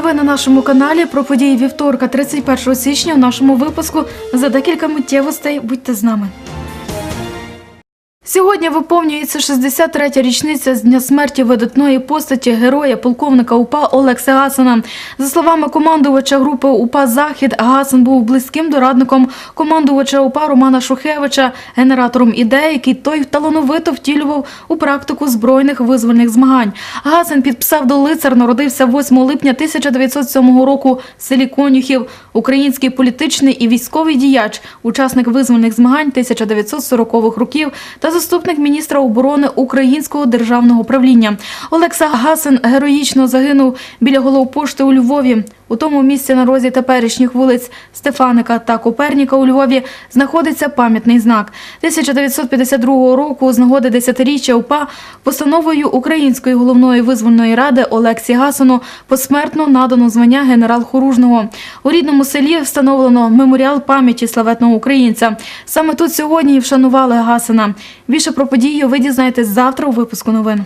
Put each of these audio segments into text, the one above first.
новин на нашому каналі про події вівторка, 31 січня. У нашому випуску за декілька миттєвостей. Будьте з нами. Сьогодні виповнюється 63-я річниця з дня смерті видатної постаті героя полковника УПА Олекса Гасана. За словами командувача групи УПА Захід, Гасан був близьким дорадником командувача УПА Романа Шухевича, генератором ідей, який той талановито втілював у практику збройних визвольних змагань. Гасен під псевдолицар народився 8 липня 1907 року в селі Конюхів. Український політичний і військовий діяч, учасник визвольних змагань 1940-х років та заступник міністра оборони Українського державного правління. Олекса Гасен героїчно загинув біля головпошти у Львові. У тому місці на розі теперішніх вулиць Стефаника та Коперніка у Львові знаходиться пам'ятний знак. 1952 року з нагоди 10-річчя УПА постановою Української головної визвольної ради Олексі Гасану посмертно надано звання генерал Хоружного. У рідному селі встановлено меморіал пам'яті славетного українця. Саме тут сьогодні і вшанували Гасана. Більше про події ви дізнаєтесь завтра у випуску новин.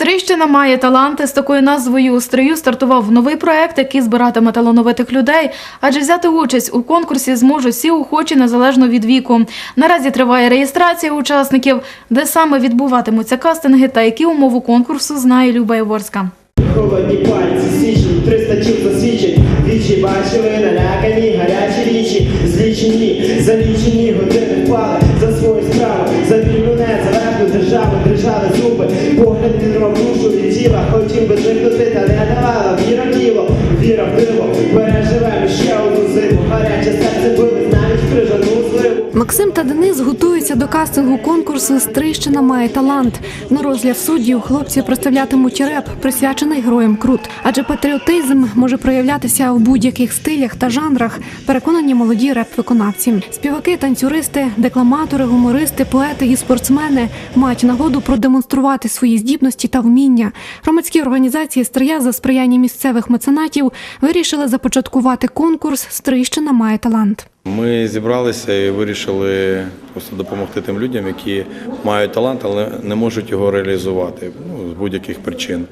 Стрищина має таланти з такою назвою у стрию стартував новий проект, який збиратиме талановитих людей. Адже взяти участь у конкурсі зможуть всі охочі незалежно від віку. Наразі триває реєстрація учасників, де саме відбуватимуться кастинги та які умови конкурсу знає Люба Яворська. Холодні пальці січні, 300 чіл засвідчать Вічі бачили налякані, гарячі річі Злічені, залічені години впали За свою справу, за вільну незалежну держави Держали зуби, погляд не і тіла. Хотів би зникнути, та не давала Віра в діло, віра в Максим та Денис готуються до кастингу конкурсу Стрищина має талант. На розгляд суддів хлопці представлятимуть реп, присвячений героям Крут. Адже патріотизм може проявлятися в будь-яких стилях та жанрах. Переконані молоді реп-виконавці. Співаки, танцюристи, декламатори, гумористи, поети і спортсмени мають нагоду продемонструвати свої здібності та вміння. Громадські організації Стрия за сприяння місцевих меценатів вирішили започаткувати конкурс Стрищина має талант. Ми зібралися і вирішили просто допомогти тим людям, які мають талант, але не можуть його реалізувати ну, з будь-яких причин.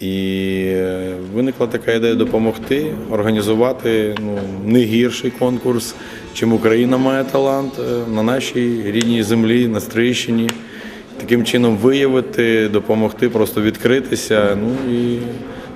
І е, виникла така ідея допомогти організувати ну, не гірший конкурс, чим Україна має талант е, на нашій рідній землі, на Стрийщині. Таким чином виявити, допомогти, просто відкритися, ну і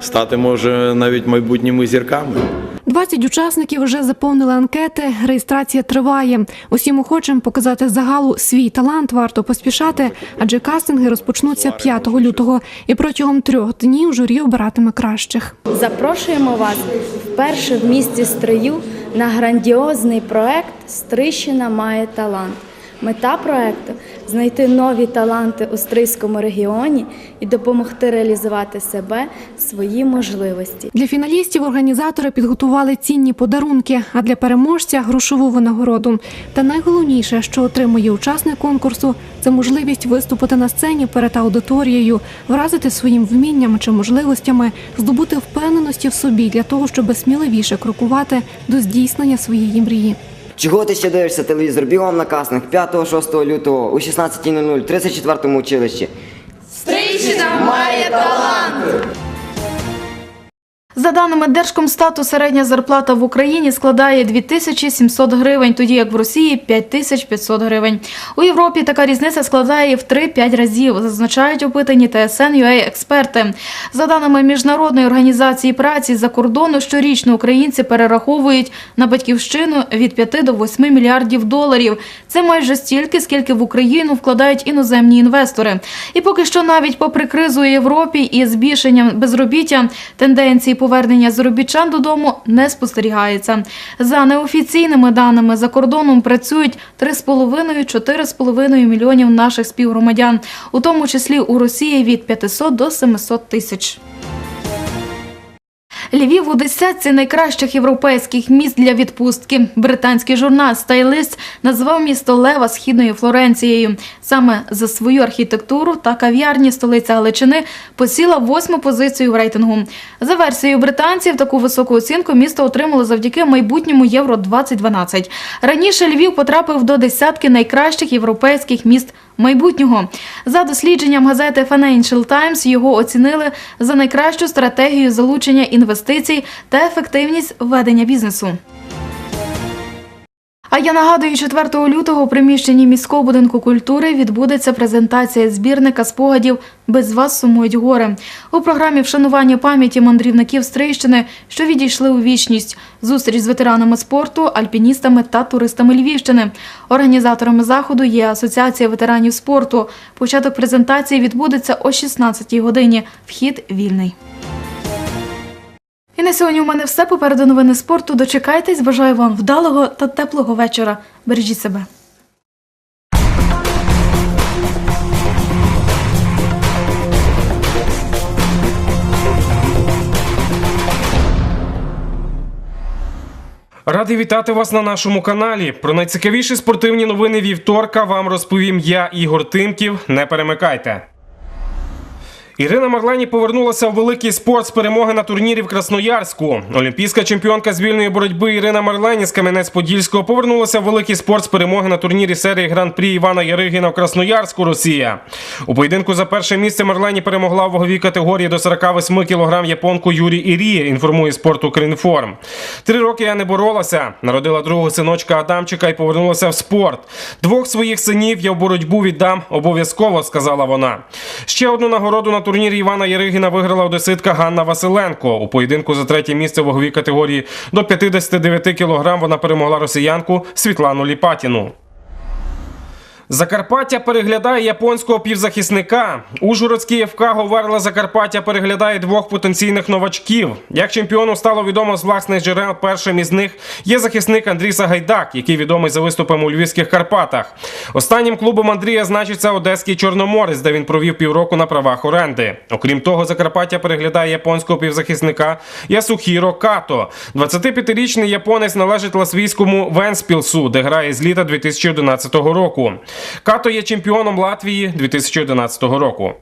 стати може навіть майбутніми зірками. 20 учасників вже заповнили анкети. Реєстрація триває. Усім охочим показати загалу свій талант варто поспішати, адже кастинги розпочнуться 5 лютого, і протягом трьох днів журі обиратиме кращих. Запрошуємо вас вперше в місті Стрию на грандіозний проект Стрищина має талант. Мета проекту знайти нові таланти у Стрийському регіоні і допомогти реалізувати себе, свої можливості. Для фіналістів організатори підготували цінні подарунки, а для переможця грошову винагороду. Та найголовніше, що отримує учасник конкурсу, це можливість виступити на сцені перед аудиторією, вразити своїм вмінням чи можливостями, здобути впевненості в собі для того, щоб сміливіше крокувати до здійснення своєї мрії. Чого ти ще дивишся телевізор? Бігом на кастинг 5-6 лютого у 16.00 в 34-му училищі. За даними Держкомстату, середня зарплата в Україні складає 2700 гривень, тоді як в Росії 5500 гривень. У Європі така різниця складає в 3-5 разів, зазначають опитані ТСН.UA експерти. За даними Міжнародної організації праці за кордону, щорічно українці перераховують на батьківщину від 5 до 8 мільярдів доларів. Це майже стільки, скільки в Україну вкладають іноземні інвестори. І поки що навіть попри кризу у Європі і збільшенням безробіття, тенденції повернення заробітчан додому не спостерігається. За неофіційними даними за кордоном працюють 3,5-4,5 мільйонів наших співгромадян, у тому числі у Росії від 500 до 700 тисяч. Львів у десятці найкращих європейських міст для відпустки. Британський журнал Стайлист назвав місто Лева східною Флоренцією. Саме за свою архітектуру та кав'ярні столиця Галичини посіла восьму позицію в рейтингу. За версією британців, таку високу оцінку місто отримало завдяки майбутньому Євро 2012. Раніше Львів потрапив до десятки найкращих європейських міст майбутнього. За дослідженням газети Financial Times його оцінили за найкращу стратегію залучення інвестицій та ефективність ведення бізнесу. А я нагадую, 4 лютого у приміщенні міського будинку культури відбудеться презентація збірника спогадів Без вас сумують гори у програмі вшанування пам'яті мандрівників Стрийщини, що відійшли у вічність. Зустріч з ветеранами спорту, альпіністами та туристами Львівщини. Організаторами заходу є Асоціація ветеранів спорту. Початок презентації відбудеться о 16-й годині. Вхід вільний. На сьогодні у мене все. Попереду новини спорту. Дочекайтесь. Бажаю вам вдалого та теплого вечора. Бережіть себе. Радий вітати вас на нашому каналі. Про найцікавіші спортивні новини вівторка вам розповім я, Ігор Тимків. Не перемикайте. Ірина Марлені повернулася в великий спорт з перемоги на турнірі в Красноярську. Олімпійська чемпіонка з вільної боротьби Ірина Марлені з Кам'янець-Подільського повернулася в великий спорт з перемоги на турнірі серії Гран-прі Івана Яригіна в Красноярську, Росія. У поєдинку за перше місце Марлені перемогла в ваговій категорії до 48 кг японку Юрі Іріє, інформує спорт Укрінформ. Три роки я не боролася. Народила другого синочка Адамчика і повернулася в спорт. Двох своїх синів я в боротьбу віддам обов'язково, сказала вона. Ще одну нагороду на турнірі Івана Яригіна виграла одеситка Ганна Василенко. У поєдинку за третє місце ваговій категорії до 59 кг вона перемогла росіянку Світлану Ліпатіну. Закарпаття переглядає японського півзахисника. Ужгородський ФК Говерла Закарпаття переглядає двох потенційних новачків. Як чемпіону стало відомо з власних джерел, першим із них є захисник Андрій Сагайдак, який відомий за виступами у Львівських Карпатах. Останнім клубом Андрія значиться Одеський Чорноморець, де він провів півроку на правах оренди. Окрім того, Закарпаття переглядає японського півзахисника Ясухіро Като. 25-річний японець належить ласвійському Венспілсу, де грає з літа 2011 року. Като є чемпіоном Латвії 2011 року.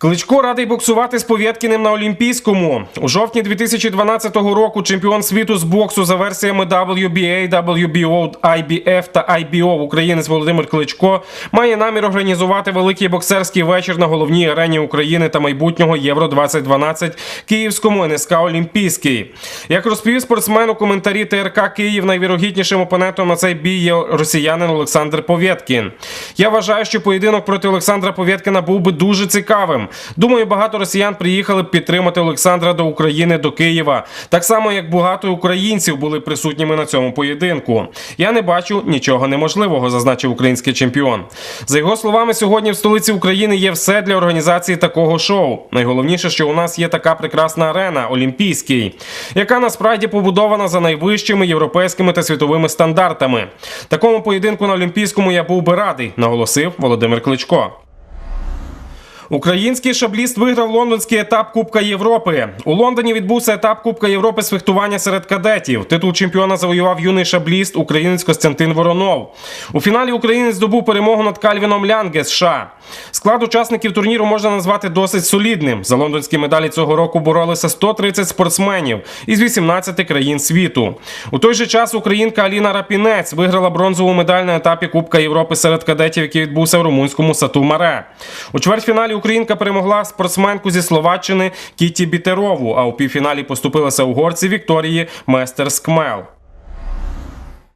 Кличко радий боксувати з Повєткіним на Олімпійському. У жовтні 2012 року чемпіон світу з боксу за версіями WBA, WBO, IBF та IBO українець Володимир Кличко має намір організувати великий боксерський вечір на головній арені України та майбутнього Євро 2012 Київському НСК Олімпійський. Як розповів спортсмен у коментарі ТРК Київ, найвірогіднішим опонентом на цей бій є росіянин Олександр Повєткін. Я вважаю, що поєдинок проти Олександра Повєткіна був би дуже цікавим. Думаю, багато росіян приїхали б підтримати Олександра до України до Києва, так само як багато українців були присутніми на цьому поєдинку. Я не бачу нічого неможливого, зазначив український чемпіон. За його словами, сьогодні в столиці України є все для організації такого шоу. Найголовніше, що у нас є така прекрасна арена Олімпійський, яка насправді побудована за найвищими європейськими та світовими стандартами. Такому поєдинку на Олімпійському я був би радий, наголосив Володимир Кличко. Український шабліст виграв лондонський етап Кубка Європи. У Лондоні відбувся етап Кубка Європи з фехтування серед кадетів. Титул чемпіона завоював юний шабліст українець Костянтин Воронов. У фіналі українець здобув перемогу над Кальвіном Лянге США. Склад учасників турніру можна назвати досить солідним. За лондонські медалі цього року боролися 130 спортсменів із 18 країн світу. У той же час українка Аліна Рапінець виграла бронзову медаль на етапі Кубка Європи серед кадетів, який відбувся в румунському Сату Маре. У чвертьфіналі Українка перемогла спортсменку зі Словаччини Кіті Бітерову, а у півфіналі поступилася угорці Вікторії Местерскмел.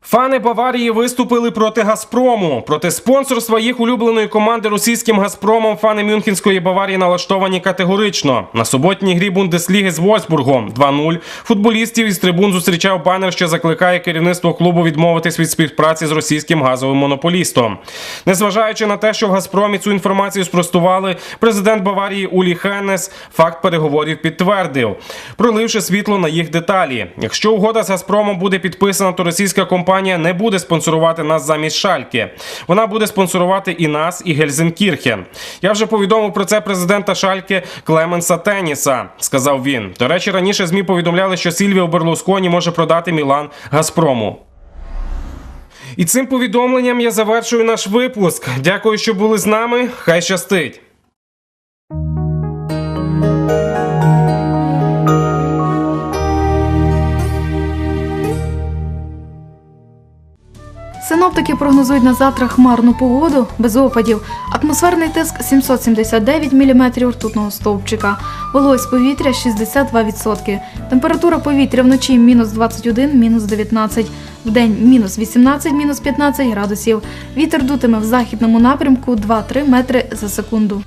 Фани Баварії виступили проти Газпрому. Проти спонсорства їх улюбленої команди російським Газпромом фани Мюнхенської Баварії налаштовані категорично. На суботній грі Бундесліги з Вольсбургом 2-0 футболістів із трибун зустрічав банер, що закликає керівництво клубу відмовитись від співпраці з російським газовим монополістом. Незважаючи на те, що в Газпромі цю інформацію спростували, президент Баварії Улі Хеннес факт переговорів підтвердив, проливши світло на їх деталі. Якщо угода з Газпромом буде підписана, то російська компанія не буде спонсорувати нас замість Шальки. Вона буде спонсорувати і нас, і Гельзенкірхен. Я вже повідомив про це президента Шальки Клеменса Теніса, сказав він. До речі, раніше ЗМІ повідомляли, що Сільвіо Берлусконі може продати Мілан Газпрому. І цим повідомленням я завершую наш випуск. Дякую, що були з нами. Хай щастить! Синоптики прогнозують на завтра хмарну погоду без опадів. Атмосферний тиск 779 мм ртутного стовпчика. Вологість повітря 62%. Температура повітря вночі мінус 21, мінус 19. Вдень мінус 18, мінус 15 градусів. Вітер дутиме в західному напрямку 2-3 метри за секунду.